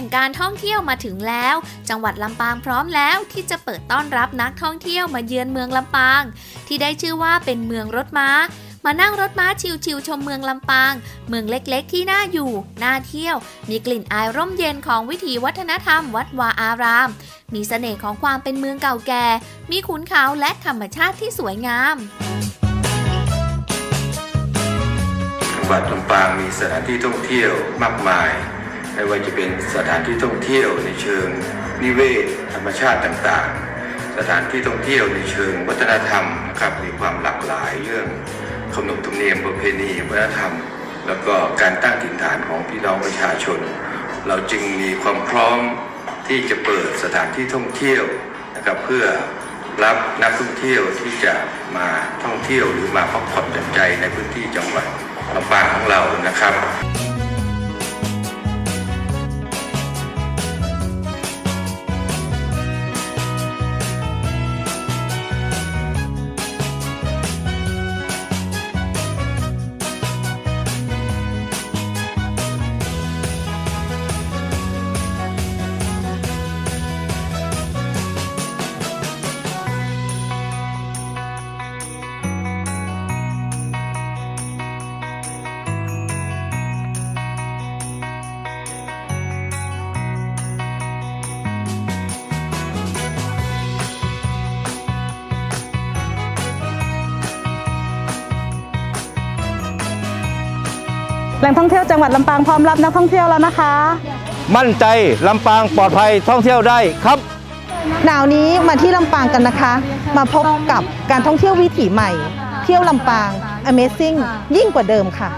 ห่งการท่องเที่ยวมาถึงแล้ว จังหวัดลำปางพร้อมแล้วที่จะเปิดต้อนรับนักท่องเที่ยวมาเยือนเมืองลำปาง ที่ได้ชื่อว่าเป็นเมืองรถม้า มานั่งรถม้าชิวๆชมเมืองลำปาง เมืองเล็กๆ ที่น่าอยู่ น่าเที่ยว มีกลิ่นอายร่มเย็นของวิถีวัฒนธรรม วัดวาอาราม มีเสน่ห์ของความเป็นเมืองเก่าแก่ มีขุนเขาและธรรมชาติที่สวยงามจังหวัดลำปางมีสถานที่ท่องเที่ยวมากมาย ไม่ว่าจะเป็นสถานที่ท่องเที่ยวในเชิงนิเวศธรรมชาติต่างๆ สถานที่ท่องเที่ยวในเชิงวัฒนธรรมนะครับมีความหลากหลายเรื่องขนบธรรมเนียมประเพณีวัฒนธรรม แล้วก็การตั้งถิ่นฐานของพี่น้องประชาชน เราจึงมีความพร้อมที่จะเปิดสถานที่ท่องเที่ยวนะครับเพื่อรับนักท่องเที่ยวที่จะมาท่องเที่ยวหรือมาพักผ่อนหย่อนใจในพื้นที่จังหวัดลำปางของเรานะครับ แหล่งท่องเที่ยวจังหวัดลำปางพร้อมรับนักท่องเที่ยวแล้วนะคะ มั่นใจลำปางปลอดภัยท่องเที่ยวได้ครับ หนาวนี้มาที่ลำปางกันนะคะ มาพบกับการท่องเที่ยววิถีใหม่ เที่ยวลำปาง Amazing ยิ่งกว่าเดิมค่ะ